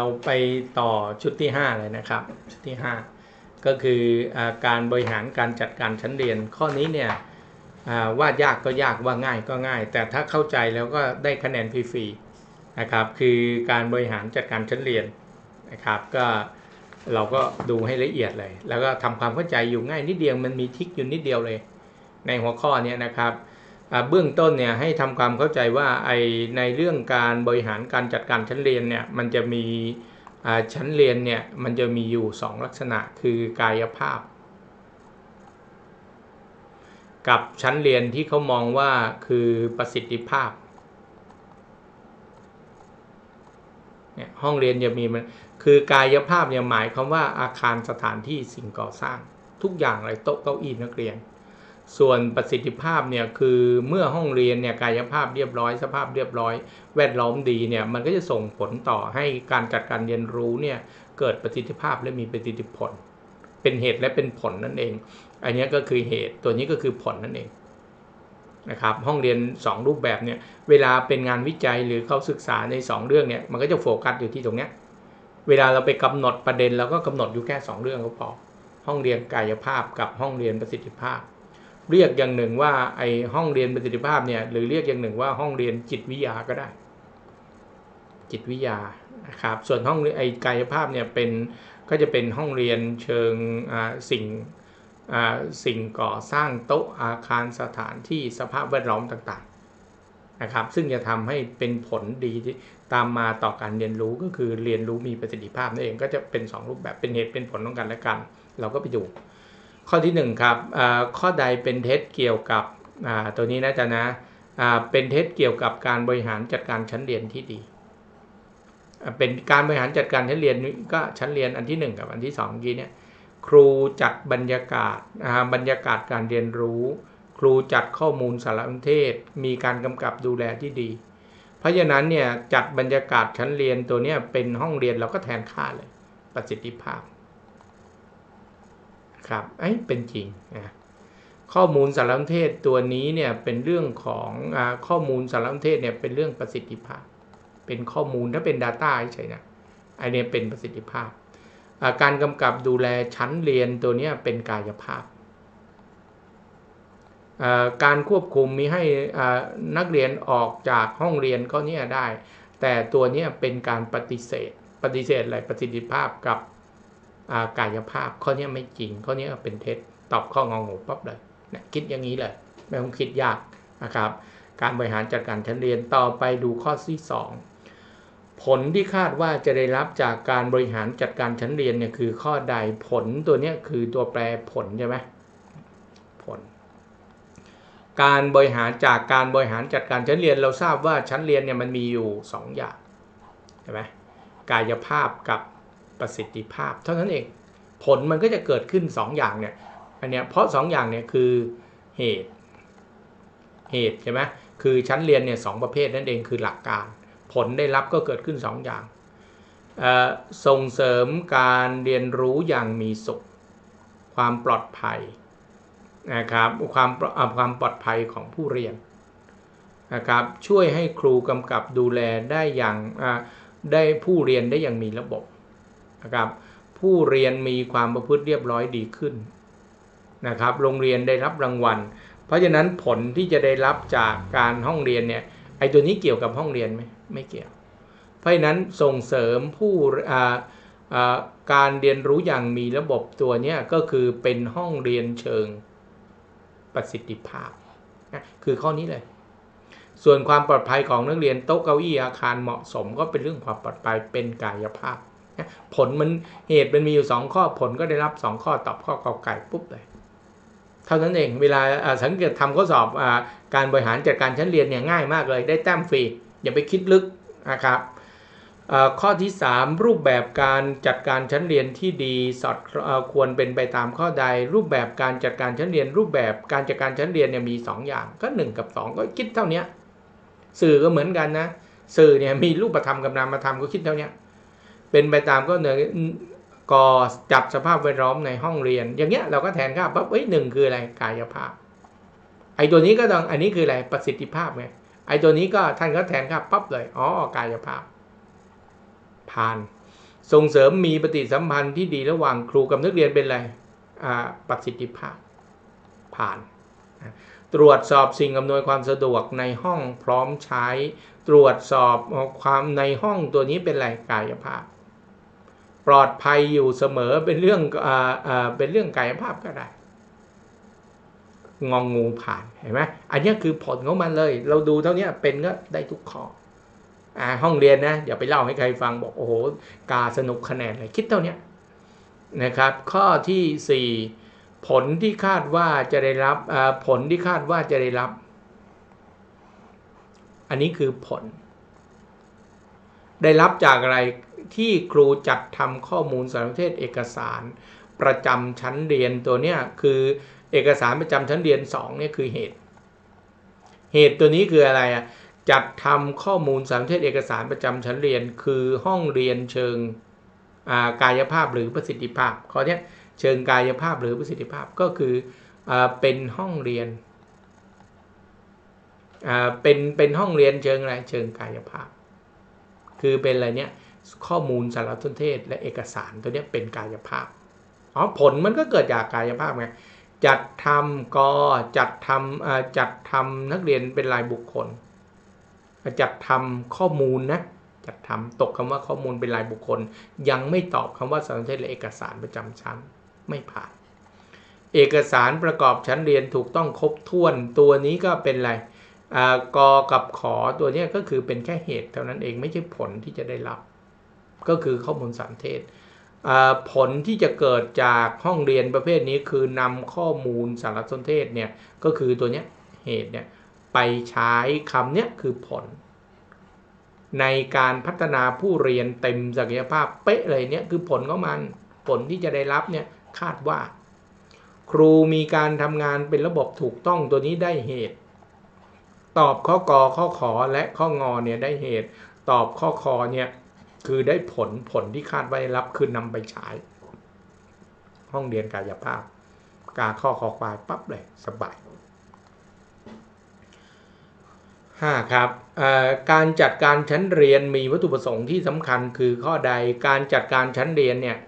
เราไปต่อชุดที่ 5 เลยนะครับ ชุดที่ 5 ก็คืออการบริหารการจัดการชั้นเรียน ข้อนี้เนี่ยว่ายากก็ยากว่าง่ายก็ง่าย แต่ถ้าเข้าใจแล้วก็ได้คะแนนฟรีๆนะครับ คือการบริหารจัดการชั้นเรียนนะครับก็เราก็ดูให้ละเอียดเลย แล้วก็ทำความเข้าใจอยู่ง่ายนิดเดียวมันมีทิกอยู่นิดเดียวเลย ในหัวข้อนี้นะครับ เบื้องต้นเนี่ยให้ทำความเข้าใจว่าไอในเรื่องการบริหารการจัดการชั้นเรียนเนี่ยมันจะมีชั้นเรียนเนี่ยมันจะมีอยู่ 2 ลักษณะคือกายภาพ กับชั้นเรียนที่เขามองว่าคือประสิทธิภาพเนี่ยห้องเรียนจะมีมันคือกายภาพเนี่ยหมายความว่าอาคารสถานที่สิ่งก่อสร้าง ทุกอย่างเลยโต๊ะเก้าอี้นักเรียน ส่วนประสิทธิภาพเนี่ยคือเมื่อห้องเรียนเนี่ยกายภาพเรียบร้อย สภาพเรียบร้อย แวดล้อมดีเนี่ยมันก็จะส่งผลต่อให้การจัดการเรียนรู้เนี่ยเกิดประสิทธิภาพและมีประสิทธิผล เป็นเหตุและเป็นผลนั่นเอง อันนี้ก็คือเหตุตัวนี้ก็คือผลนั่นเองนะครับห้องเรียน 2 รูปแบบเนี่ยเวลาเป็นงานวิจัยหรือเขาศึกษาใน 2 เรื่องเนี่ยมันก็จะโฟกัสอยู่ที่ตรงเนี้ยเวลาเราไปกำหนดประเด็นเราก็กำหนดอยู่แค่ 2 เรื่องก็พอห้องเรียนกายภาพกับห้องเรียนประสิทธิภาพ เรียกอย่างหนึ่งว่าไอห้องเรียนประสิทธิภาพเนี่ยหรือเรียกอย่างหนึ่งว่าห้องเรียนจิตวิทยาก็ได้ จิตวิทยานะครับส่วนห้องไอกายภาพเนี่ยเป็นก็จะเป็นห้องเรียนเชิงสิ่งสิ่งก่อสร้างโต๊ะอาคารสถานที่สภาพแวดล้อมต่างๆนะครับซึ่งจะทำให้เป็นผลดีตามมาต่อการเรียนรู้ก็คือเรียนรู้มีประสิทธิภาพนั่นเองก็จะเป็น 2 รูปแบบเป็นเหตุเป็นผลของกันและกัน เราก็ไปดู ข้อที่ 1 ครับข้อใดเป็นเท็จเกี่ยวกับตัวนี้นะจ๊ะนะเป็นเท็จเกี่ยวกับการบริหารจัดการชั้นเรียนที่ดี เป็นการบริหารจัดการชั้นเรียนก็ชั้นเรียนอันที่ 1 กับอันที่2เมื่อกี้เนี่ยครูจัดบรรยากาศบรรยากาศการเรียนรู้ ครูจัดข้อมูลสารสนเทศ มีการกำกับดูแลที่ดี เพราะฉะนั้นเนี่ยจัดบรรยากาศชั้นเรียนตัวนี้เป็นห้องเรียนเราก็แทนค่าเลยประสิทธิภาพ ครับไอ้เป็นจริงนะข้อมูลสารสนเทศตัวนี้เนี่ยเป็นเรื่องของอข้อมูลสารสนเทศเนี่ยเป็นเรื่องประสิทธิภาพ เป็นข้อมูลถ้าเป็น Data ใช่นะไอเนี้ยเป็นประสิทธิภาพ การกำกับดูแลชั้นเรียนตัวนี้เป็นกายภาพ การควบคุมมีให้นักเรียนออกจากห้องเรียนก็เนี่ยได้ แต่ตัวนี้เป็นการปฏิเสธ ปฏิเสธอะไรประสิทธิภาพกับ กายภาพข้อนี้ไม่จริงข้อนี้เป็นเท็จตอบข้องงงูปั๊บเลยนะคิดอย่างนี้เลยไม่ต้องคิดยากนะครับ การบริหารจัดการชั้นเรียนต่อไปดูข้อที่ 2 ผลที่คาดว่าจะได้รับจากการบริหารจัดการชั้นเรียนเนี่ยคือข้อใดผลตัวนี้คือตัวแปรผลใช่ไหมผล การบริหารจากการบริหารจัดการชั้นเรียน เราทราบว่าชั้นเรียนเนี่ยมันมีอยู่ 2 อย่างใช่ไหมกายภาพกับ ประสิทธิภาพ เท่านั้นเอง ผลมันก็จะเกิดขึ้น 2 อย่างเนี่ยอันเนี้ยเพราะ 2 อย่างเนี่ยคือเหตุ เหตุใช่ไหมคือชั้นเรียนเนี่ยสประเภทนั่นเองคือหลักการ ผลได้รับก็เกิดขึ้น 2 อย่างส่งเสริมการเรียนรู้อย่างมีสุข ความปลอดภัยนะครับความความปลอดภัยของผู้เรียนนะครับช่วยให้ครูกำกับดูแลได้อย่างได้ผู้เรียนได้อย่างมีระบบ นะครับ ผู้เรียนมีความประพฤติเรียบร้อยดีขึ้นนะครับ โรงเรียนได้รับรางวัล เพราะฉะนั้นผลที่จะได้รับจากการห้องเรียนเนี่ยไอ้ตัวนี้เกี่ยวกับห้องเรียนไหมไม่เกี่ยว เพราะฉะนั้นส่งเสริมผู้การเรียนรู้อย่างมีระบบตัวนี้ก็คือเป็นห้องเรียนเชิงประสิทธิภาพนะคือข้อนี้เลย ส่วนความปลอดภัยของนักเรียนโต๊ะเก้าอี้อาคารเหมาะสม ก็เป็นเรื่องความปลอดภัยเป็นกายภาพ ผลมันเหตุมันมีอยู่ 2 ข้อผลก็ได้รับ 2 ข้อตอบข้อกอไก่ปุ๊บเลยเท่านั้นเองเวลาสังเกตทำข้อสอบอการบริหารจัดการชั้นเรียนเนี่ยง่ายมากเลย ได้แต้มฟรีอย่าไปคิดลึกนะครับข้อที่ 3 รูปแบบการจัดการชั้นเรียนที่ดีสอดควรเป็นไปตามข้อใด รูปแบบการจัดการชั้นเรียน รูปแบบการจัดการชั้นเรียนเนี่ยมี 2 อย่างก็ 1 กับ 2 ก็คิดเท่านี้สื่อก็เหมือนกันนะสื่อเนี่ยมีรูปธรรมกับนามธรรมก็คิดเท่านี้ เป็นไปตามก็เนื้อกอจัดสภาพแวดล้อมในห้องเรียน อย่างเงี้ยเราก็แทนค่าปั๊บเอ้ยหนึ่งคืออะไรกายภาพ ไอ้ตัวนี้ก็ต้องอันนี้คืออะไรประสิทธิภาพไงไอ้ตัวนี้ก็ท่านก็แทนค่าปั๊บเลยอ๋อกายภาพ ผ่าน ส่งเสริมมีปฏิสัมพันธ์ที่ดีระหว่างครูกับนักเรียนเป็นอะไรอ่าประสิทธิภาพ ผ่าน ตรวจสอบสิ่งอำนวยความสะดวกในห้องพร้อมใช้ ตรวจสอบความในห้องตัวนี้เป็นอะไรกายภาพ ปลอดภัยอยู่เสมอเป็นเรื่องอ่าอ่าเป็นเรื่องกายภาพก็ได้ งองงูผ่านเห็นไหมอันนี้คือผลของมันเลย เราดูเท่านี้เป็นก็ได้ทุกข้ออ่าห้องเรียนนะอย่าไปเล่าให้ใครฟังบอกโอ้โหกาสนุกคะแนนเลยคิดเท่านี้นะครับ ข้อที่สี่ผลที่คาดว่าจะได้รับอ่าผลที่คาดว่าจะได้รับ อันนี้คือผล ได้รับจากอะไร ที่ครูจัดทำข้อมูลสารสนเทศเอกสารประจำชั้นเรียนตัวเนี้ยคือเอกสารประจำชั้นเรียน2เนี่ยคือเหตุ เหตุตัวนี้คืออะไรอะจัดทำข้อมูลสารสนเทศเอกสารประจำชั้นเรียน คือห้องเรียนเชิงกายภาพหรือประสิทธิภาพข้อเนี้ยเชิงกายภาพหรือประสิทธิภาพก็คืออเป็นห้องเรียนเป็นเป็นห้องเรียนเชิงอะไรเชิงกายภาพ คือเป็นอะไรเนี้ย ข้อมูลสารสนเทศ และเอกสารตัวนี้เป็นกายภาพอ๋อผลมันก็เกิดจากกายภาพไงจัดทำกอจัดทำจัดทำนักเรียนเป็นรายบุคคล จัดทำข้อมูลนะจัดทำตกคำว่าข้อมูลเป็นรายบุคคล ยังไม่ตอบคำว่าสารสนเทศและเอกสารประจำชั้นไม่ผ่าน เอกสารประกอบชั้นเรียนถูกต้องครบถ้วนตัวนี้ก็เป็นอะไรกอกับขอตัวนี้ก็คือเป็นแค่เหตุเท่านั้นเองไม่ใช่ผลที่จะได้รับ ก็คือข้อมูลสารเทศ ผลที่จะเกิดจากห้องเรียนประเภทนี้คือนำข้อมูลสารสนเทศเนี่ยก็คือตัวเนี้ยเหตุเนี่ยไปใช้คำเนี้ยคือผล ในการพัฒนาผู้เรียนเต็มศักยภาพเป๊ะเลยเนี่ยคือผลของมันผลที่จะได้รับเนี่ยคาดว่า ครูมีการทำงานเป็นระบบถูกต้องตัวนี้ได้เหตุ ตอบข้อกอข้อขอและข้องอเนี่ยได้เหตุ ตอบข้อคอเนี่ย คือได้ผลผลที่คาดไว้รับคือนำไปใช้ห้องเรียนกายภาพ กาข้อคอควายปั๊บเลยสบาย 5 ครับการจัดการชั้นเรียนมีวัตถุประสงค์ที่สำคัญคือข้อใดการจัดการชั้นเรียนเนี่ย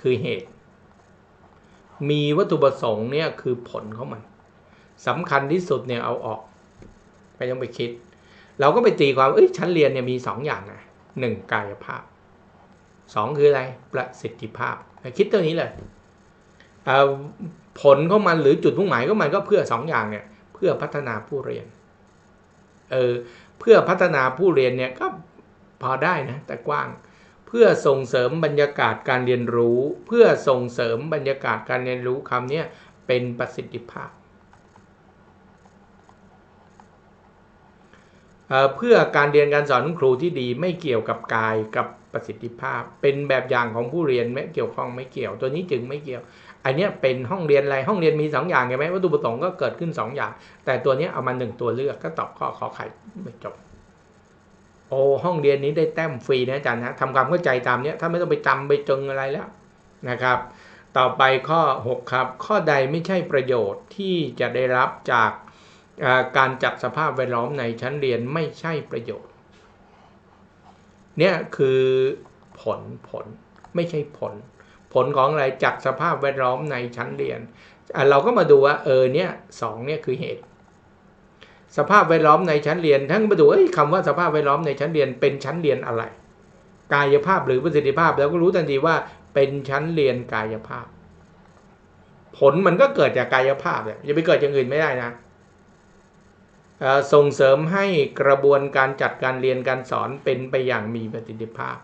คือเหตุ มีวัตถุประสงค์เนี่ยคือผลของมันสำคัญที่สุดเนี่ยเอาออกไม่ต้องไปคิด เราก็ไปตีความเอ้ยชั้นเรียนเนี่ยมีสองอย่างนะ หนึ่งกายภาพสองคืออะไรประสิทธิภาพ คิดตัวนี้เลยเผลของมันหรือจุดมุ่งหมายของมันก็เพื่อสองอย่างเนี่ยเพื่อพัฒนาผู้เรียนเออเพื่อพัฒนาผู้เรียนเนี่ยก็พอได้นะแต่กว้างเพื่อส่งเสริมบรรยากาศการเรียนรู้ เพื่อส่งเสริมบรรยากาศการเรียนรู้คำนี้เป็นประสิทธิภาพ เพื่อการเรียนการสอนครูที่ดีไม่เกี่ยวกับกายกับประสิทธิภาพ เป็นแบบอย่างของผู้เรียนไม่เกี่ยวข้องไม่เกี่ยว ตัวนี้จึงไม่เกี่ยว อันนี้เป็นห้องเรียนอะไรห้องเรียนมีสองอย่างใช่ไหมวัตถุประสงค์ก็เกิดขึ้นสองอย่าง แต่ตัวนี้เอามาหนึ่งตัวเลือกก็ตอบข้อขอไข่ไม่จบโอ้ห้องเรียนนี้ได้แต้มฟรีนะอาจารย์นะทำความเข้าใจตามเนี้ยถ้าไม่ต้องไปจำไปจงอะไรแล้วนะครับ ต่อไปข้อ 6 ครับ ข้อใดไม่ใช่ประโยชน์ที่จะได้รับจาก การจัดสภาพแวดล้อมในชั้นเรียนไม่ใช่ประโยชน์ เนี่ยคือผลผลไม่ใช่ผล ผลของอะไรจัดสภาพแวดล้อมในชั้นเรียน เราก็มาดูว่าเออเนี่ยสองเนี่ยคือเหตุ สภาพแวดล้อมในชั้นเรียนทั้งมาดูเอ้ยคำว่าสภาพแวดล้อมในชั้นเรียนเป็นชั้นเรียนอะไร กายภาพหรือประสิทธิภาพแล้วก็รู้ทันทีว่าเป็นชั้นเรียนกายภาพ ผลมันก็เกิดจากกายภาพเนี่ยอย่าไปเกิดอย่างอื่นไม่ได้นะ ส่งเสริมให้กระบวนการจัดการเรียนการสอนเป็นไปอย่างมีประสิทธิภาพ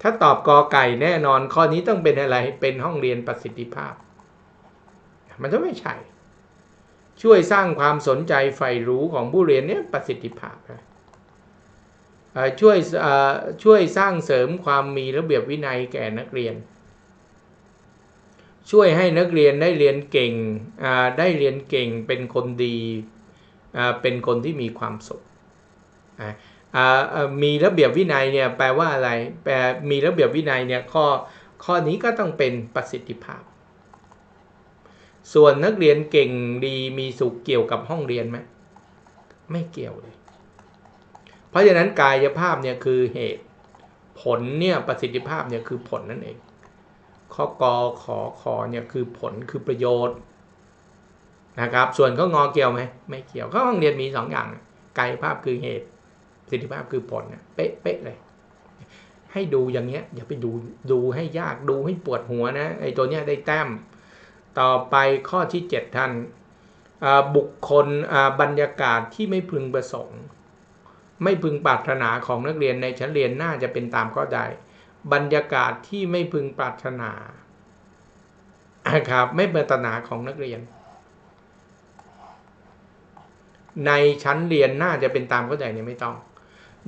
ถ้าตอบกอไก่แน่นอนข้อนี้ต้องเป็นอะไรเป็นห้องเรียนประสิทธิภาพ มันต้องไม่ใช่ ช่วยสร้างความสนใจใฝ่รู้ของผู้เรียนเนี่ยประสิทธิภาพนะช่วยช่วยสร้างเสริมความมีระเบียบวินัยแก่นักเรียน ช่วยให้นักเรียนได้เรียนเก่งได้เรียนเก่งเป็นคนดี เป็นคนที่มีความสุขมีระเบียบวินัยเนี่ยแปลว่าอะไร แปลมีระเบียบวินัยเนี่ยข้อข้อนี้ก็ต้องเป็นประสิทธิภาพ ส่วนนักเรียนเก่งดีมีสุขเกี่ยวกับห้องเรียนไหมไม่เกี่ยวเลย เพราะฉะนั้นกายภาพเนี่ยคือเหตุ ผลเนี่ยประสิทธิภาพเนี่ยคือผลนั่นเองข้อกอขอคอเนี่ยคือผลคือประโยชน์ นะครับ ส่วนเข้องอเกี่ยวไหมไม่เกี่ยวเข้อห้องเรียนมีสองอย่างกายภาพคือเหตุประสิทธิภาพคือผลเนี่ยเป๊ะเป๊ะเลย ให้ดูอย่างเงี้ย อย่าไปดูดูให้ยากดูให้ปวดหัวนะไอ้ตัวเนี้ยได้แต้ม ต่อไปข้อที่เจ็ดท่านบุคคลบรรยากาศที่ไม่พึงประสงค์ ไม่พึงปรารถนาของนักเรียนในชั้นเรียนน่าจะเป็นตามข้อใดบรรยากาศที่ไม่พึงปรารถนาครับไม่ปรารถนาของนักเรียน ในชั้นเรียนน่าจะเป็นตามเข้อใดเนี่ยไม่ต้อง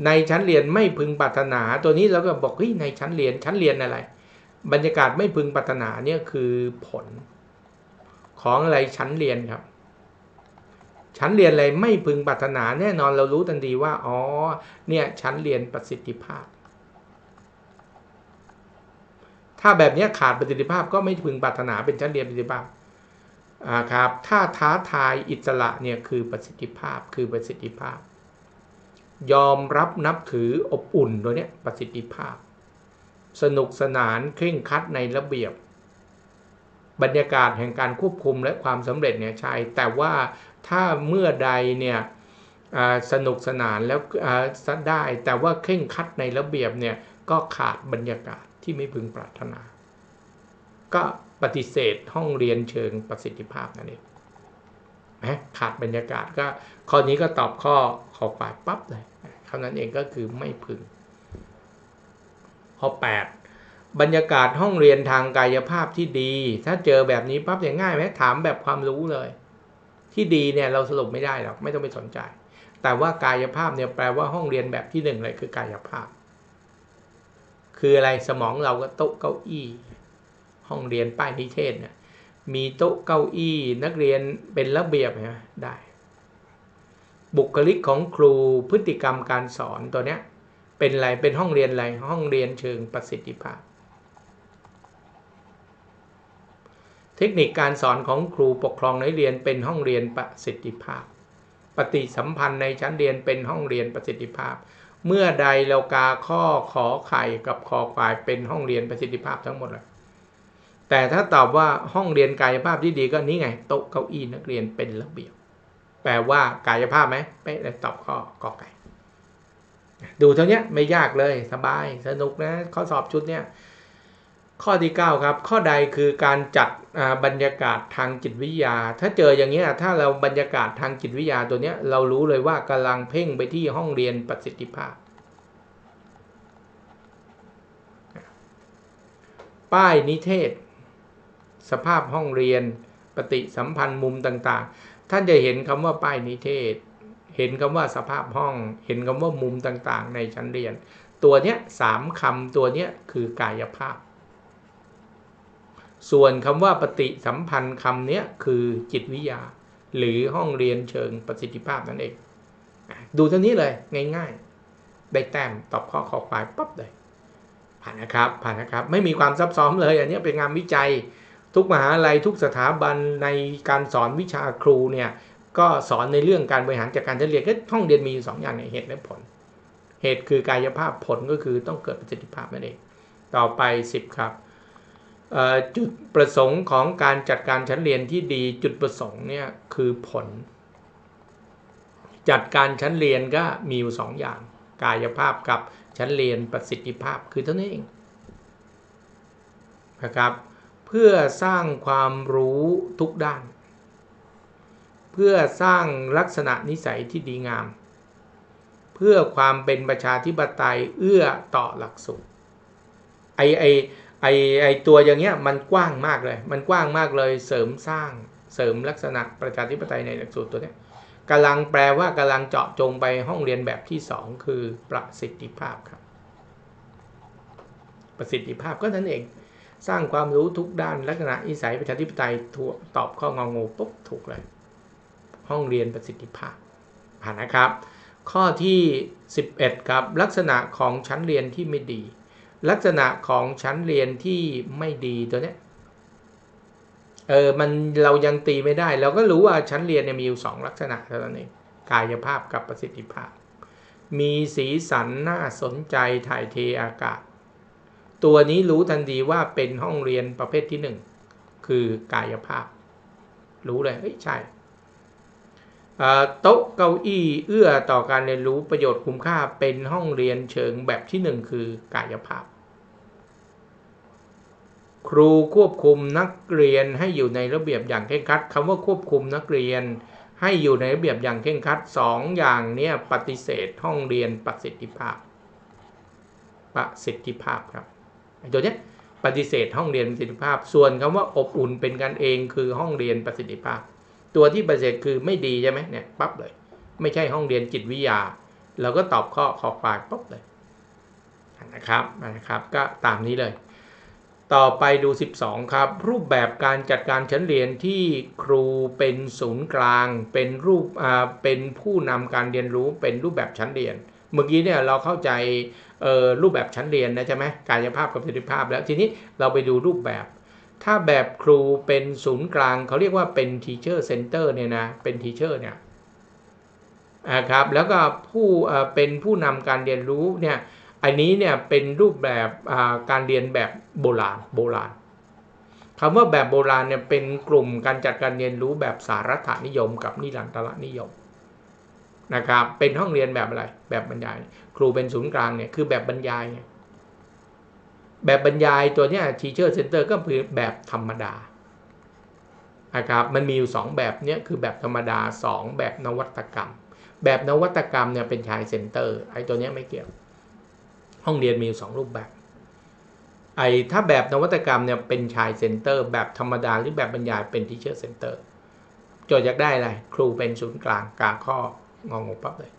ในชั้นเรียนไม่พึงปรารถนา ตัวนี้เราก็บอกเฮ้ยในชั้นเรียนชั้นเรียนอะไร บรรยากาศไม่พึงปรารถนาเนี่ยคือผล ของอะไรชั้นเรียนครับ ชั้นเรียนอะไรไม่พึงปรารถนาแน่นอนเรารู้ทันทีว่าอ๋อเนี่ยชั้นเรียนประสิทธิภาพ ถ้าแบบนี้ขาดประสิทธิภาพก็ไม่พึงปรารถนาเป็นชั้นเรียนประสิทธิภาพ ครับถ้าท้าทายอิสระเนี่ยคือประสิทธิภาพคือประสิทธิภาพ ยอมรับนับถืออบอุ่นตัวเนี้ยประสิทธิภาพ สนุกสนานเคร่งคัดในระเบียบ บรรยากาศแห่งการควบคุมและความสำเร็จเนี่ยใช่แต่ว่าถ้าเมื่อใดเนี่ยสนุกสนานแล้วได้ แต่ว่าเคร่งคัดในระเบียบเนี่ยก็ขาดบรรยากาศที่ไม่พึงปรารถนา ก็ ปฏิเสธห้องเรียนเชิงประสิทธิภาพนั่นเองขาดบรรยากาศก็ข้อนี้ก็ตอบข้อขอฝ่ายปั๊บเลยเท่านั้นเองก็คือไม่พึง ข้อ 8 บรรยากาศห้องเรียนทางกายภาพที่ดี ถ้าเจอแบบนี้ปั๊บอย่างง่ายไหมถามแบบความรู้เลย ที่ดีเนี่ยเราสรุปไม่ได้หรอกไม่ต้องไปสนใจ แต่ว่ากายภาพเนี่ยแปลว่าห้องเรียนแบบที่หนึ่งเลยคือกายภาพ คืออะไรสมองเราก็โต๊ะเก้าอี้ ห้องเรียนป้ายนิเทศเนี่ยมีโต๊ะเก้าอี้นักเรียนเป็นระเบียบนะได้ บุคลิกของครูพฤติกรรมการสอนตัวเนี้ยเป็นอะไรเป็นห้องเรียนอะไรห้องเรียนเชิงประสิทธิภาพ เทคนิคการสอนของครูปกครองในเรียนเป็นห้องเรียนประสิทธิภาพ ปฏิสัมพันธ์ในชั้นเรียนเป็นห้องเรียนประสิทธิภาพ เมื่อใดเรากาข้อขอไข่กับคอควายเป็นห้องเรียนประสิทธิภาพทั้งหมดเลย แต่ถ้าตอบว่าห้องเรียนกายภาพที่ดีก็นี่ไงโต๊ะเก้าอี้นักเรียนเป็นระเบียบ แปลว่ากายภาพไหมไปเลยตอบข้อกอไก่ ดูเท่านี้ไม่ยากเลยสบายสนุกนะข้อสอบชุดเนี้ยข้อที่ 9 ครับ ข้อใดคือการจัดบรรยากาศทางจิตวิทยา ถ้าเจออย่างนี้ถ้าเราบรรยากาศทางจิตวิทยาตัวนี้เรารู้เลยว่ากำลังเพ่งไปที่ห้องเรียนประสิทธิภาพ ป้ายนิเทศ สภาพห้องเรียน ปฏิสัมพันธ์มุมต่างๆ ท่านจะเห็นคำว่าป้ายนิเทศ เห็นคำว่าสภาพห้อง เห็นคำว่ามุมต่างๆ ในชั้นเรียน ตัวเนี้ยสามคำตัวเนี้ยคือกายภาพ ส่วนคำว่าปฏิสัมพันธ์คำเนี้ยคือจิตวิทยา หรือห้องเรียนเชิงประสิทธิภาพนั่นเอง ดูเท่านี้เลยง่ายๆ ได้แต้มตอบข้อขอควายปั๊บเลยผ่านนะครับผ่านนะครับ ไม่มีความซับซ้อนเลย อันนี้เป็นงานวิจัย ทุกมหาลัยทุกสถาบันในการสอนวิชาครูเนี่ยก็สอนในเรื่องการบริหารจัดการเรียนก็ห้องเรียนมีอยู่สองอย่างในเหตุและผล เหตุคือกายภาพผลก็คือต้องเกิดประสิทธิภาพนั่นเองต่อไป 10 ครับจุดประสงค์ของการจัดการชั้นเรียนที่ดีจุดประสงค์เนี่ยคือผล จัดการชั้นเรียนก็มีอยู่สองอย่าง กายภาพกับชั้นเรียนประสิทธิภาพคือเท่านี้เองนะครับ พื่อสร้างความรู้ทุกด้าน เพื่อสร้างลักษณะนิสัยที่ดีงาม เพื่อความเป็นประชาธิปไตยเอื้อต่อหลักสูตรไอไอไอไอตัวอย่างเงี้ยมันกว้างมากเลย มันกว้างมากเลยเสริมสร้างเสริมลักษณะประชาธิปไตยในหลักสูตรตัวเนี้ยกำลังแปลว่ากำลังเจาะจงไปห้องเรียนแบบที่ 2 คือประสิทธิภาพครับ ประสิทธิภาพก็นั่นเอง สร้างความรู้ทุกด้านลักษณะอิสัยประชาธิปไตยตอบข้ององูปุ๊บถูกเลย ห้องเรียนประสิทธิภาพผ่านนะครับ ข้อที่ 11 ครับ ลักษณะของชั้นเรียนที่ไม่ดี ลักษณะของชั้นเรียนที่ไม่ดีตัวเนี้ยเออมันเรายังตีไม่ได้ เราก็รู้ว่าชั้นเรียนเนี่ยมีอยู่สองลักษณะเท่านั้นเองกายภาพกับประสิทธิภาพ มีสีสันน่าสนใจถ่ายเทอากาศ ตัวนี้รู้ทันทีว่าเป็นห้องเรียนประเภทที่หนึ่งคือกายภาพ รู้เลยเฮ้ยใช่โต๊ะเก้าอี้เอื้อต่อการเรียนรู้ประโยชน์คุ้มค่าเป็นห้องเรียนเชิงแบบที่หนึ่งคือกายภาพ ครูควบคุมนักเรียนให้อยู่ในระเบียบอย่างเคร่งครัดคำว่าควบคุมนักเรียนให้อยู่ในระเบียบอย่างเคร่งครัดสองอย่างนี้ปฏิเสธห้องเรียนประสิทธิภาพ ประสิทธิภาพครับ ตัวนี้ปฏิเสธห้องเรียนประสิทธิภาพ ส่วนคำว่าอบอุ่นเป็นกันเองคือห้องเรียนประสิทธิภาพ ตัวที่ปฏิเสธคือไม่ดีใช่ไหมเนี่ยปั๊บเลย ไม่ใช่ห้องเรียนจิตวิทยาเราก็ตอบข้อขอควายปั๊บเลยนะครับนะครับ ก็ตามนี้เลย ต่อไปดู 12 ครับ รูปแบบการจัดการชั้นเรียนที่ครูเป็นศูนย์กลาง เป็นรูปอ่าเป็นผู้นำการเรียนรู้เป็นรูปแบบชั้นเรียน เมื่อกี้เนี่ยเราเข้าใจรูปแบบชั้นเรียนนะใช่ไหมกายภาพกับสิทธิภาพ แล้วทีนี้เราไปดูรูปแบบ ถ้าแบบครูเป็นศูนย์กลางเขาเรียกว่าเป็น teacher center เนี่ยนะเป็น teacher เนี่ยนะครับแล้วก็ผู้เป็นผู้นำการเรียนรู้เนี่ยอันนี้เนี่ยเป็นรูปแบบการเรียนแบบโบราณโบราณคำว่าแบบโบราณเนี่ยเป็นกลุ่มการจัดการเรียนรู้แบบสารัฐนิยม กับนิรันตรนิยม นะครับเป็นห้องเรียนแบบอะไร แบบบรรยาย ครูเป็นศูนย์กลางเนี่ยคือแบบบรรยายแบบบรรยายตัวนี้ teacher center ก็คือแบบธรรมดานะครับมันมีอยู่ 2 แบบเนี้ยคือแบบธรรมดา 2 แบบนวัตกรรม แบบนวัตกรรมเนี่ยเป็นชายเซ็นเตอร์ไอ้ตัวนี้ไม่เกี่ยว ห้องเรียนมีสองรูปแบบไอ้ถ้าแบบนวัตกรรมเนี่ยเป็นชายเซ็นเตอร์แบบธรรมดาหรือแบบบรรยายเป็นทีเชอร์เซ็นเตอร์โจทย์อยากได้อะไรครูเป็นศูนย์กลางกาข้อ งองงปั๊บเลย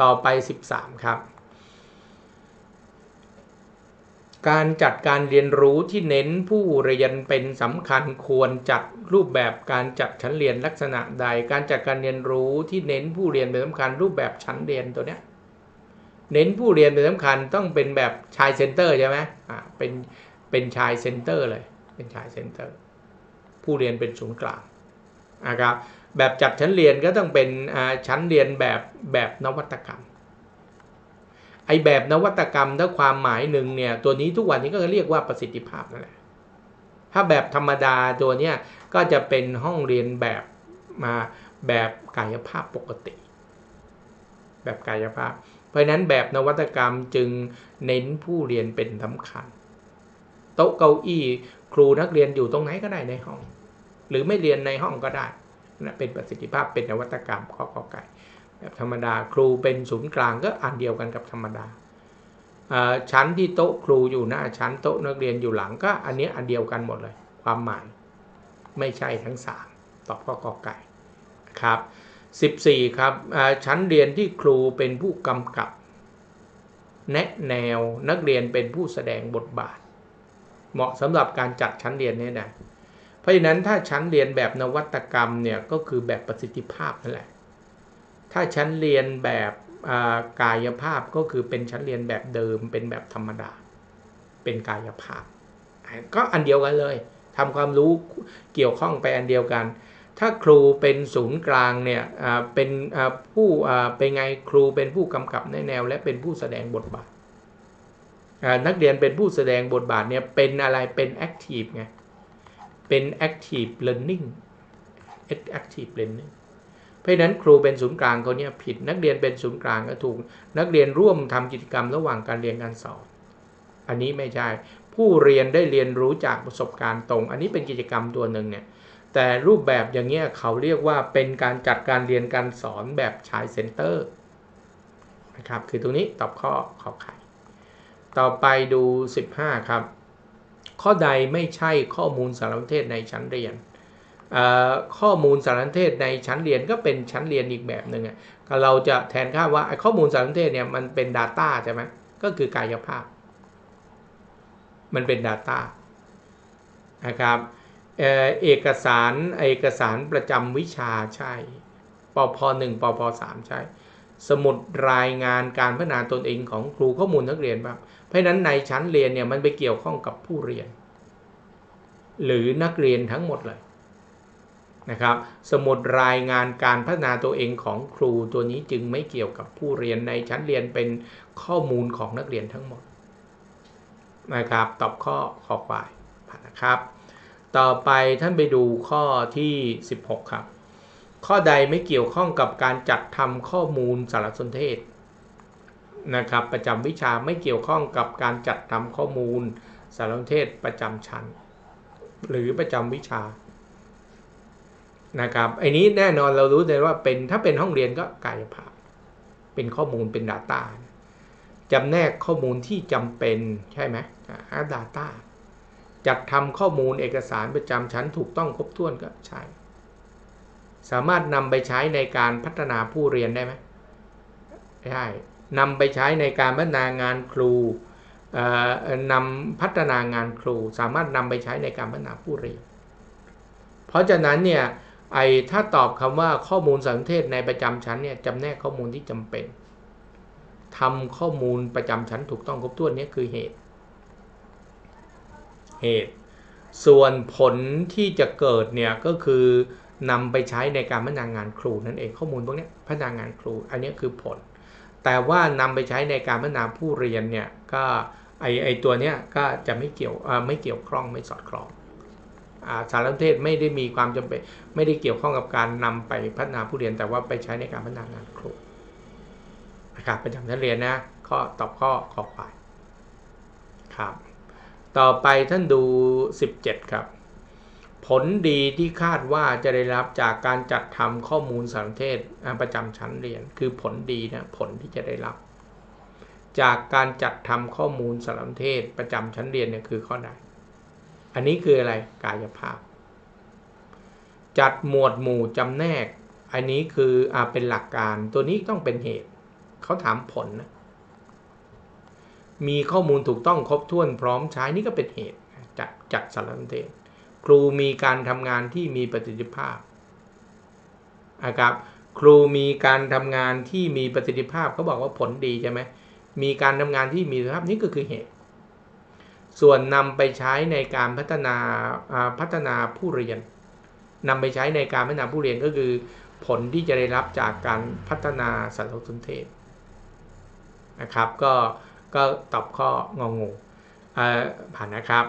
ต่อไป 13 ครับ การจัดการเรียนรู้ที่เน้นผู้เรียนเป็นสำคัญควรจัดรูปแบบการจัดชั้นเรียนลักษณะใด การจัดการเรียนรู้ที่เน้นผู้เรียนเป็นสำคัญรูปแบบชั้นเรียนตัวเนี้ยเน้นผู้เรียนเป็นสำคัญต้องเป็นแบบชายเซนเตอร์ใช่ไหมอ่าเป็นเป็นชายเซนเตอร์เลย เป็นชายเซนเตอร์ ผู้เรียนเป็นศูนย์กลาง นะครับแบบจัดชั้นเรียนก็ต้องเป็นชั้นเรียนแบบแบบนวัตกรรมไอแบบนวัตกรรมถ้าความหมายหนึ่งเนี่ยตัวนี้ทุกวันนี้ก็เรียกว่าประสิทธิภาพนั่นแหละถ้าแบบธรรมดาตัวเนี้ยก็จะเป็นห้องเรียนแบบมาแบบกายภาพปกติ แบบกายภาพ เพราะนั้นแบบนวัตกรรมจึงเน้นผู้เรียนเป็นสำคัญ โต๊ะเก้าอี้ครูนักเรียนอยู่ตรงไหนก็ได้ในห้อง หรือไม่เรียนในห้องก็ได้นะเป็นประสิทธิภาพเป็นนวัตกรรมข้อกอไก่แบบธรรมดาครูเป็นศูนย์กลางก็อันเดียวกันกับธรรมดาชั้นที่โต๊ะครูอยู่หน้าชั้นโต๊ะนักเรียนอยู่หลังก็อันนี้อันเดียวกันหมดเลย ความหมายไม่ใช่ทั้งสามตอบข้อกอไก่ครับ14ครับชั้นเรียนที่ครูเป็นผู้กำกับ แนะแนวนักเรียนเป็นผู้แสดงบทบาท เหมาะสำหรับการจัดชั้นเรียนเนี่นะ เพราะฉะนั้นถ้าชั้นเรียนแบบนวัตกรรมเนี่ยก็คือแบบประสิทธิภาพนั่นแหละ ถ้าชั้นเรียนแบบกายภาพก็คือเป็นชั้นเรียนแบบเดิมเป็นแบบธรรมดา เป็นกายภาพ ก็อันเดียวกันเลยทำความรู้เกี่ยวข้องไปอันเดียวกัน ถ้าครูเป็นศูนย์กลางเนี่ยเป็นผู้เป็นไงครูเป็นผู้กำกับในแนว และเป็นผู้แสดงบทบาท นักเรียนเป็นผู้แสดงบทบาทเนี่ยเป็นอะไรเป็น active ไง เป็น active learning active learning เพราะนั้นครูเป็นศูนย์กลางเขาเนี่ยผิดนักเรียนเป็นศูนย์กลางก็ถูก นักเรียนร่วมทำกิจกรรมระหว่างการเรียนการสอน อันนี้ไม่ใช่ ผู้เรียนได้เรียนรู้จากประสบการณ์ตรง อันนี้เป็นกิจกรรมตัวหนึ่งเนี่ยแต่รูปแบบอย่างเงี้ยเขาเรียกว่าเป็นการจัดการเรียนการสอนแบบชายเซ็นเตอร์นะครับคือตรงนี้ตอบข้อขอไข่ต่อไปดู 15 ครับ ข้อใดไม่ใช่ข้อมูลสารสนเทศในชั้นเรียน ข้อมูลสารสนเทศในชั้นเรียนก็เป็นชั้นเรียนอีกแบบหนึ่งเราจะแทนค่าว่าข้อมูลสารสนเทศเนี่ยมันเป็น Data ใช่ไหมก็คือกายภาพ มันเป็น Data นะครับเอกสารเอกสารประจำวิชาใช่ปพหนึ่งปพสามใช่ สมุดรายงานการพัฒนาตนเองของครูข้อมูลนักเรียนบ้างเพราะนั้นในชั้นเรียนเนี่ยมันไปเกี่ยวข้องกับผู้เรียน หรือนักเรียนทั้งหมดเลยนะครับ สมุดรายงานการพัฒนาตัวเองของครูตัวนี้จึงไม่เกี่ยวกับผู้เรียนในชั้นเรียนเป็นข้อมูลของนักเรียนทั้งหมดนะครับ ตอบข้อขอควายผ่านนะครับ ต่อไปท่านไปดูข้อที่ 16 ครับ ข้อใดไม่เกี่ยวข้องกับการจัดทำข้อมูลสารสนเทศนะครับประจำวิชาไม่เกี่ยวข้องกับการจัดทำข้อมูลสารสนเทศประจำชั้น หรือประจำวิชานะครับไอ้นี้แน่นอนเรารู้เลยว่าเป็นถ้าเป็นห้องเรียนก็กายภาพ เป็นข้อมูลเป็น Data จำแนกข้อมูลที่จำเป็นใช่ไหมอ่า Data จัดทำข้อมูลเอกสารประจำชั้นถูกต้องครบถ้วนก็ใช่ สามารถนำไปใช้ในการพัฒนาผู้เรียนได้ไหมได้นำไปใช้ในการพัฒนางานครูนำพัฒนางานครู สามารถนำไปใช้ในการพัฒนาผู้เรียน เพราะฉะนั้นเนี่ยไอ้ถ้าตอบคำว่าข้อมูลสังเทศในประจำชั้นเนี่ยจำแนกข้อมูลที่จำเป็นทำข้อมูลประจำชั้นถูกต้องครบถ้วนนี้คือเหตุ เหตุ ส่วนผลที่จะเกิดเนี่ยก็คือ นำไปใช้ในการพัฒนางานครูนั่นเองข้อมูลพวกนี้พัฒนางานครู อันนี้คือผล แต่ว่านำไปใช้ในการพัฒนาผู้เรียนเนี่ยก็ไอไอตัวเนี้ยก็จะไม่เกี่ยวไม่เกี่ยวข้องไม่สอดคล้องสารสนเทศไม่ได้มีความจำเป็นไม่ได้เกี่ยวข้องกับการนำไปพัฒนาผู้เรียนแต่ว่าไปใช้ในการพัฒนางานครูนะครับประจำชั้นเรียนนะข้อตอบข้อขอไปครับ ต่อไปท่านดู 17 ครับ ผลดีที่คาดว่าจะได้รับจากการจัดทำข้อมูลสารเทศประจำชั้นเรียน คือผลดีนะผลที่จะได้รับ จากการจัดทำข้อมูลสารเทศประจำชั้นเรียนเนี่ยคือข้อใดอันนี้คืออะไรกายภาพ จัดหมวดหมู่จำแนก อันนี้คืออเป็นหลักการตัวนี้ต้องเป็นเหตุ เขาถามผลนะมีข้อมูลถูกต้องครบถ้วนพร้อมใช้นี่ก็เป็นเหตุจัดจัดสารสนเทศ ครูมีการทำงานที่มีประสิทธิภาพนะครับครูมีการทำงานที่มีประสิทธิภาพเขาบอกว่าผลดีใช่ไหมมีการทำงานที่มีประสิทธิภาพนี่ก็คือเหตุ ส่วนนำไปใช้ในการพัฒนาพัฒนาผู้เรียนนำไปใช้ในการพัฒนาผู้เรียนก็คือ ผลที่จะได้รับจากการพัฒนาสารสนเทศนะครับ ก็ก็ตอบข้องงงผ่านนะครับ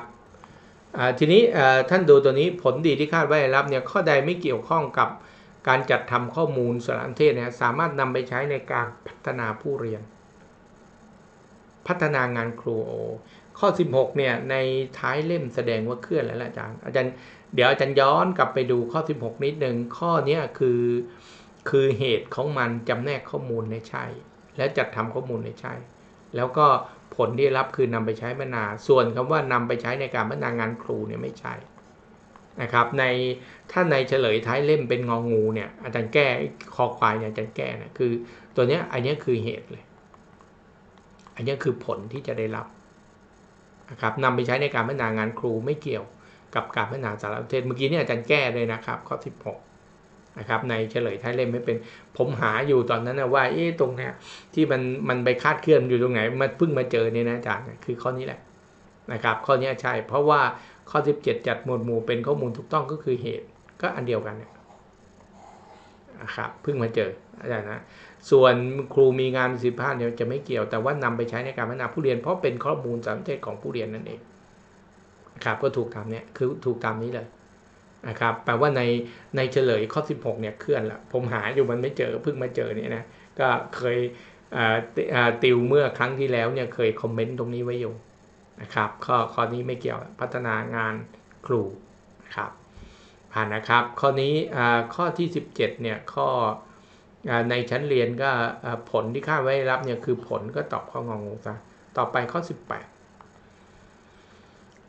ทีนี้ท่านดูตัวนี้ผลดีที่คาดว่าได้รับเนี่ยข้อใดไม่เกี่ยวข้องกับการจัดทำข้อมูลสารสนเทศเนี่ยสามารถนำไปใช้ในการพัฒนาผู้เรียน พัฒนางานครูข้อ 16เนี่ยในท้ายเล่มแสดงว่าเคลื่อนแล้วอาจารย์อาจารย์ เดี๋ยวอาจารย์ย้อนกลับไปดูข้อ 16 นิดหนึ่งข้อนี้คือคือเหตุของมันจำแนกข้อมูลในใช่ และจัดทำข้อมูลในใช่ แล้วก็ ผลที่รับคือนำไปใช้พัฒนา ส่วนคำว่านำไปใช้ในการพัฒนางานครูเนี่ยไม่ใช่นะครับในถ้าในเฉลยท้ายเล่มเป็นงองูเนี่ยอาจารย์แก้คอควายเนี่ยอาจารย์แก้นะคือตัวเนี้ยอันนี้คือเหตุเลย อันนี้คือผลที่จะได้รับนะครับนำไปใช้ในการพัฒนางานครูไม่เกี่ยวกับการพัฒนาสารสนเทศเมื่อกี้เนี่ยอาจารย์แก้เลยนะครับข้อ 16 นะครับในเฉลยท้ายเล่มไม่เป็นผมหาอยู่ตอนนั้นนะว่าเอ๊ะตรงเนี้ยที่มันมันไปคาดเคลื่อนอยู่ตรงไหนมาเพิ่งมาเจอเนี่ยนะอาจารย์คือข้อนี้แหละนะครับข้อนี้ใช่ เพราะว่าข้อ 17 จัดหมวดหมู่เป็นข้อมูลถูกต้องก็คือเหตุก็อันเดียวกันนะครับเพิ่งมาเจออาจารย์นะส่วนครูมีงานสิบห้าเนี่ยจะไม่เกี่ยวแต่ว่านำไปใช้ในการพัฒนาผู้เรียน เพราะเป็นข้อมูลสารเทศของผู้เรียนนั่นเองครับก็ถูกตามเนี้ยคือถูกตามนี้เลย นะครับแปลว่าในในเฉลยข้อ 16เนี่ยเคลื่อนละผมหาอยู่มันไม่เจอเพิ่งมาเจอเนี่ยนะก็เคยติวเมื่อครั้งที่แล้วเนี่ยเคยคอมเมนต์ตรงนี้ไว้อยู่นะครับข้อข้อนี้ไม่เกี่ยวพัฒนางานครูนะครับผ่านนะครับข้อนี้ข้อที่ 17เนี่ยข้อในชั้นเรียนก็ผลที่คาดไว้รับเนี่ยคือผลก็ตอบข้องงูซะต่อไปข้อ 18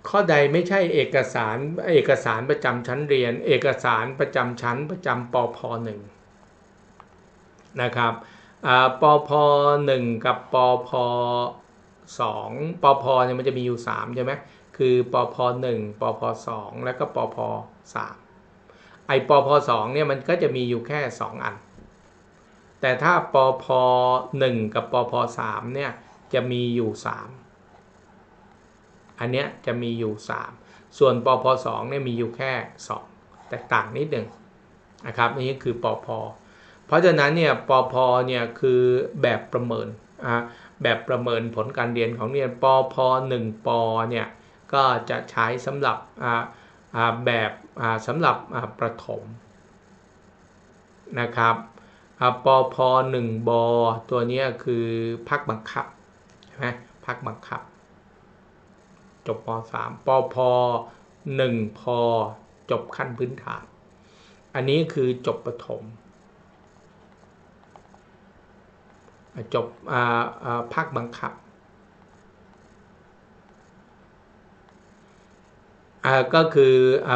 ข้อใดไม่ใช่เอกสารเอกสารประจำชั้นเรียน เอกสารประจำชั้นประจำปพหนึ่งนะครับปพหนึ่งกับปพสองปพเนี่ยมันจะมีอยู่3ใช่ไหมคือปพหนึ่งปพสองแล้วก็ปพสามไอปพสองเนี่ยมันก็จะมีอยู่แค่2อัน แต่ถ้าปพ1กับปพ3เนี่ยจะมีอยู่3 อันเนี้ยจะมีอยู่ 3 ส่วนปพ2เนี่ยมีอยู่แค่ 2 แตกต่างนิดหนึ่งนะครับนี่คือปอพเพราะฉะนั้นเนี่ยปอพเนี่ยคือแบบประเมินอ่าแบบประเมินผลการเรียนของเรียนปอพ1ปอเนี่ยก็จะใช้สำหรับอ่าแบบสำหรับประถมนะครับอ่าปพ1บอตัวเนี้ยคือพักบังคับใช่ไหมพักบังคับ จบป .3 ปพ1พจบขั้นพื้นฐาน อันนี้คือจบประถม จบภาคบังคับ ก็คืออ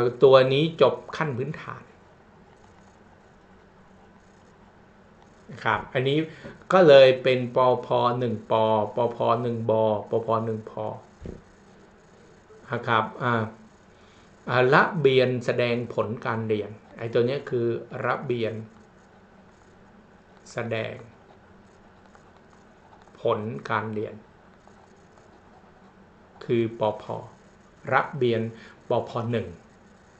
อตัวนี้จบขั้นพื้นฐานนะ ครับอันนี้ก็เลยเป็นปอพ1ปอปอพ1บปอพ1พนะครับอ่าระเบียนแสดงผลการเรียนไอ้ตัวเนี้ยคือระเบียน แสดง ผลการเรียน คือปอพระเบียนปอพหนึ่ง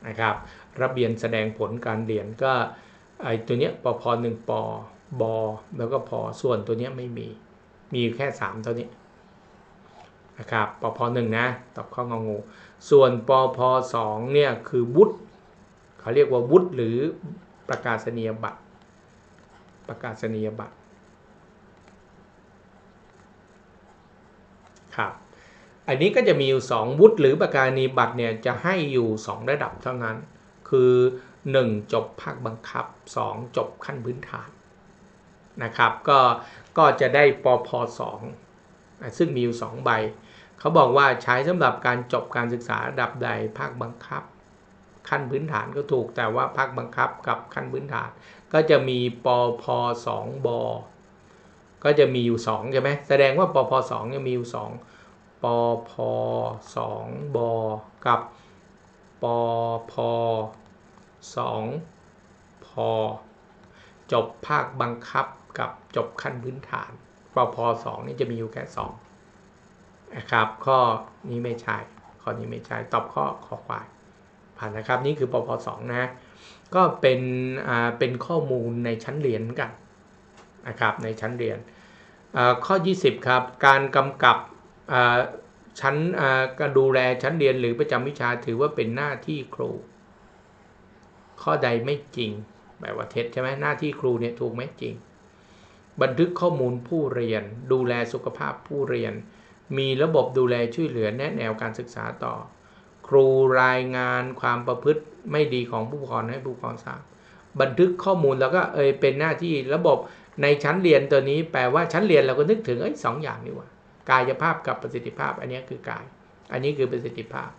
นะครับระเบียนแสดงผลการเรียนก็ไอ้ตัวเนี้ยปพหนึ่งปอ บแล้วก็พอส่วนตัวนี้ไม่มี มีแค่สามตัวนี้นะครับปพหนึ่งนะตอบข้ององู ส่วนปพสองเนี่ยคือวุฒิเขาเรียกว่าวุฒิหรือประกาศนียบัตร ประกาศนียบัตรครับอันนี้ก็จะมีอยู่2วุฒิหรือประกาศนียบัตรเนี่ยจะให้อยู่ 2 ระดับเท่านั้น คือ 1 จบภาคบังคับ 2 จบขั้นพื้นฐาน นะครับ ก็ก็จะได้ปพ2ซึ่งมีอยู่ 2 ใบ เขาบอกว่าใช้สำหรับการจบการศึกษาระดับใดภาคบังคับ ขั้นพื้นฐานก็ถูกแต่ว่าภาคบังคับกับขั้นพื้นฐาน ก็จะมีปพ2บก็จะมีอยู่2ใช่ไหมแสดงว่าปพ2ยังมีอยู่ 2ปพ2บกับปพ2พจบภาคบังคับ กับจบขั้นพื้นฐานปพ2นี่จะมีอยู่แค่2นะครับ ข้อนี้ไม่ใช่ ข้อนี้ไม่ใช่ ตอบข้อขอควาย ผ่านนะครับ นี่คือปพ2นะ ก็เป็นอ่าเป็นข้อมูลในชั้นเรียนกันนะครับ ในชั้นเรียน ข้อ 20 ครับ การกำกับชั้นการดูแลชั้นเรียนหรือประจำวิชาถือว่าเป็นหน้าที่ครู ข้อใดไม่จริงแบบว่าเท็จใช่ไหมหน้าที่ครูเนี่ยถูกไหมจริง บันทึกข้อมูลผู้เรียน ดูแลสุขภาพผู้เรียน มีระบบดูแลช่วยเหลือแนะแนวการศึกษาต่อ ครูรายงานความประพฤติไม่ดีของผู้ปกครองให้ผู้ปกครองทราบบันทึกข้อมูลแล้วก็เอยเป็นหน้าที่ระบบในชั้นเรียนตัวนี้แปลว่าชั้นเรียนเราก็นึกถึงไอ้สองอย่างนี่ว่ากายภาพกับประสิทธิภาพ อันนี้คือกาย อันนี้คือประสิทธิภาพ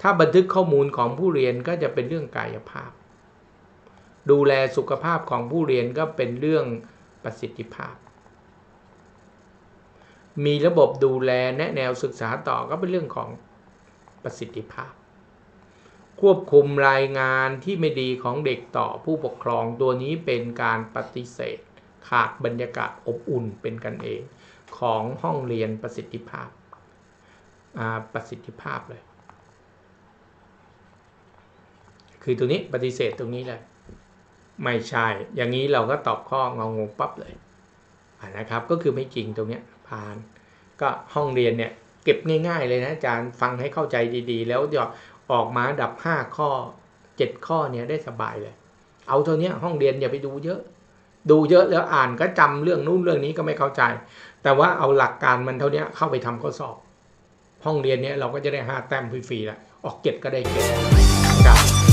ถ้าบันทึกข้อมูลของผู้เรียนก็จะเป็นเรื่องกายภาพ ดูแลสุขภาพของผู้เรียนก็เป็นเรื่อง ประสิทธิภาพ มีระบบดูแลแนะแนวศึกษาต่อก็เป็นเรื่องของประสิทธิภาพ ควบคุมรายงานที่ไม่ดีของเด็กต่อผู้ปกครองตัวนี้เป็นการปฏิเสธ ขาดบรรยากาศอบอุ่นเป็นกันเอง ของห้องเรียนประสิทธิภาพประสิทธิภาพเลย คือตัวนี้ปฏิเสธตรงนี้เลย ไม่ใช่ อย่างนี้เราก็ตอบข้องงงปั๊บเลยนะครับ ก็คือไม่จริงตรงนี้ผ่าน ก็ห้องเรียนเนี่ยเก็บง่าย ๆ เลยนะอาจารย์ฟังให้เข้าใจดีๆ แล้วเดี๋ยวออกมาดับ 5 ข้อ 7 ข้อเนี่ยได้สบายเลย เอาเท่านี้ห้องเรียนอย่าไปดูเยอะ ดูเยอะแล้วอ่านก็จำเรื่องนู้นเรื่องนี้ก็ไม่เข้าใจ แต่ว่าเอาหลักการมันเท่านี้เข้าไปทำข้อสอบ ห้องเรียนเนี้ยเราก็จะได้ 5 แต้มฟรีๆละออกเจ็ดก็ได้เจ็ดครับ